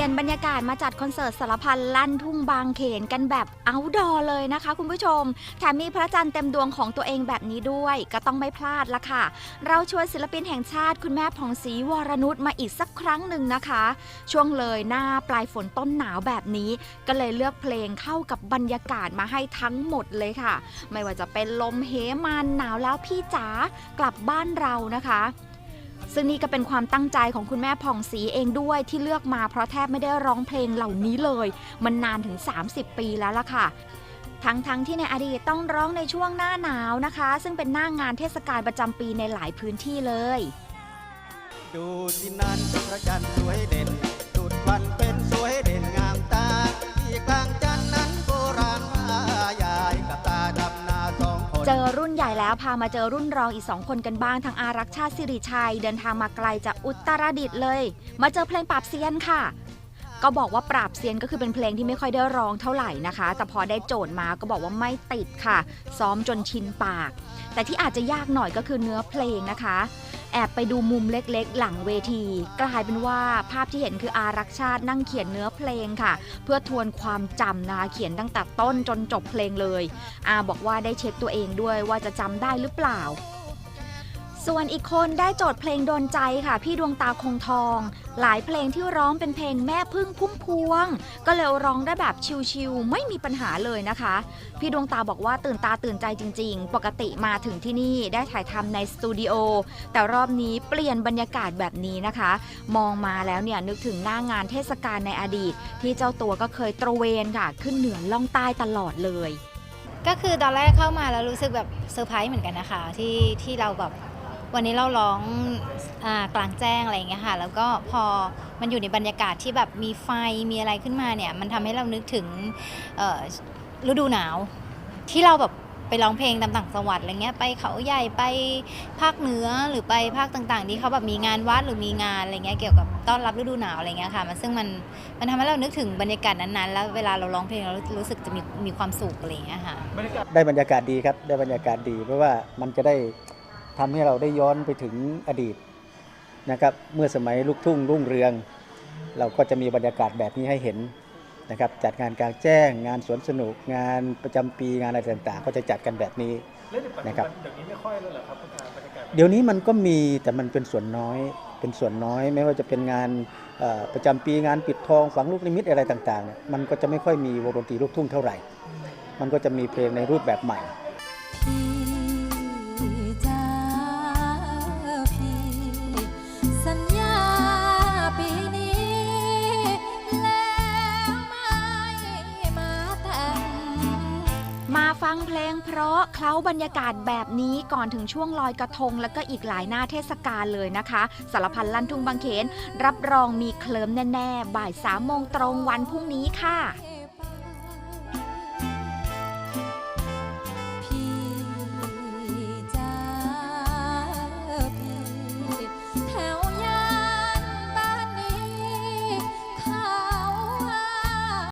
ลี่ยนบรรยากาศมาจัดคอนเสิร์ตสารพันลั่นทุ่งบางเขนกันแบบเอาดอเลยนะคะ คุณผู้ชม แถมมีพระจันทร์เต็มดวงของตัวเองแบบนี้ด้วย ก็ต้องไม่พลาดละค่ะ เราชวนศิลปินแห่งชาติคุณแม่ผ่องศรีวรนุชมาอีกสักครั้งหนึ่งนะคะ ช่วงเลยหน้าปลายฝนต้นหนาวแบบนี้ ก็เลยเลือกเพลงเข้ากับบรรยากาศมาให้ทั้งหมดเลยค่ะ ไม่ว่าจะเป็นลมเหมันหนาวแล้วพี่จ๋ากลับบ้านเรานะคะ ซึ่งนี่ก็เป็นความตั้งใจของคุณแม่ผ่องศรีเองด้วยที่เลือกมาเพราะแทบไม่ได้ร้องเพลงเหล่านี้เลย มันนานถึง 30 ปีแล้วล่ะค่ะทั้งๆทที่ในอดีตต้องร้องในช่วงหน้าหนาวนะคะ ซึ่งเป็นหน้างานเทศกาลประจำปีในหลายพื้นที่เลย ดูที่นั่นพระจันทร์สวยเด่น เจอรุ่นใหญ่แล้วพามาเจอรุ่นรองอีก 2 คนกันบ้างทางอารักษชาติสิริชัย เดินทางมาไกลจากอุตรดิตถ์เลย มาเจอเพลงปราบเซียนค่ะ ก็บอกว่าปราบเซียนก็คือเป็นเพลงที่ไม่ค่อยได้ร้องเท่าไหร่นะคะ แต่พอได้โจทย์มาก็บอกว่าไม่ติดค่ะ ซ้อมจนชินปาก แต่ที่อาจจะยากหน่อยก็คือเนื้อเพลงนะคะ แอบไปดูมุมเล็กๆ หลังเวที กลายเป็นว่าภาพที่เห็นคืออารักษชาตินั่งเขียนเนื้อเพลงค่ะ เพื่อทวนความจำนะคะเขียนตั้งแต่ต้นจนจบเพลงเลย อาบอกว่าได้เช็คตัวเองด้วยว่าจะจำได้หรือเปล่า ส่วนอีกคนได้โจทย์เพลงโดนใจค่ะ พี่ดวงตาคงทอง หลายเพลงที่ร้องเป็นเพลงแม่พึ่งพุ่มพวง ก็เลยร้องได้แบบชิลๆไม่มีปัญหาเลยนะคะ พี่ดวงตาบอกว่าตื่นตาตื่นใจจริง ๆ ปกติมาถึงที่นี่ได้ถ่ายทำในสตูดิโอแต่รอบนี้เปลี่ยนบรรยากาศแบบนี้นะคะ มองมาแล้วเนี่ยนึกถึงหน้างานเทศกาลในอดีต ที่เจ้าตัวก็เคยตระเวนค่ะ ขึ้นเหนือล่องใต้ตลอดเลย ก็คือตอนแรกเข้ามาแล้วรู้สึกแบบเซอร์ไพรส์เหมือนกันนะคะที่ที่เราแบบ วันนี้เราร้องอกลางแจ้งอะไรอย่างเงี้ยค่ะ แล้วก็พอมันอยู่ในบรรยากาศที่แบบมีไฟมีอะไรขึ้นมาเนี่ย มันทำให้เรานึกถึงฤดูหนาว ที่เราแบบไปร้องเพลงตามต่างจังหวัดอะไรเงี้ยไปเขาใหญ่ไปภาคเหนือหรือไปภาคต่างๆที่เขาแบบมีงานวัดหรือมีงานอะไรเงี้ยเกี่ยวกับต้อนรับฤดูหนาวอะไรเงี้ยค่ะ มันซึ่งมันมันทำให้เรานึกถึงบรรยากาศนั้นๆ แล้วเวลาเราร้องเพลงเรารู้สึกจะมีมีความสุขอะไรเงี้ยค่ะได้บรรยากาศดีครับได้บรรยากาศดีเพราะว่ามันจะได้ ทำให้เราได้ย้อนไปถึงอดีตนะครับเมื่อสมัยลูกทุ่งรุ่งเรือง เราก็จะมีบรรยากาศแบบนี้ให้เห็นนะครับจัดงานกลางแจ้ง งานสวนสนุกงานประจำปีงานอะไรต่างๆ ก็จะจัดกันแบบนี้แล้วในปัจจุนะครับบันเดี๋ยวนี้ไม่ค่อยแล้วเหรอครับคุณอาบรรยากาศแบบเดี๋ยวนี้มันก็มีแต่มันเป็นส่วนน้อยเป็นส่วนน้อย ไม่ว่าจะเป็นงานเอ่อประจำปีงานปิดทองฝังลูกนิมิตอะไรต่างๆเนี่ยมันก็จะไม่ค่อยมีวงดนตรีลูกทุ่งเท่าไหร่ มันก็จะมีเพลงในรูปแบบใหม่ ฟังเพลงเพราะเคล้าบรรยากาศแบบนี้ก่อนถึงช่วงลอยกระทง แล้วก็อีกหลายหน้าเทศกาลเลยนะคะ สารพันลั่นทุ่งบางเขน รับรองมีเคลิมแน่ ๆ บ่ายสามโมงตรงวันพรุ่งนี้ค่ะ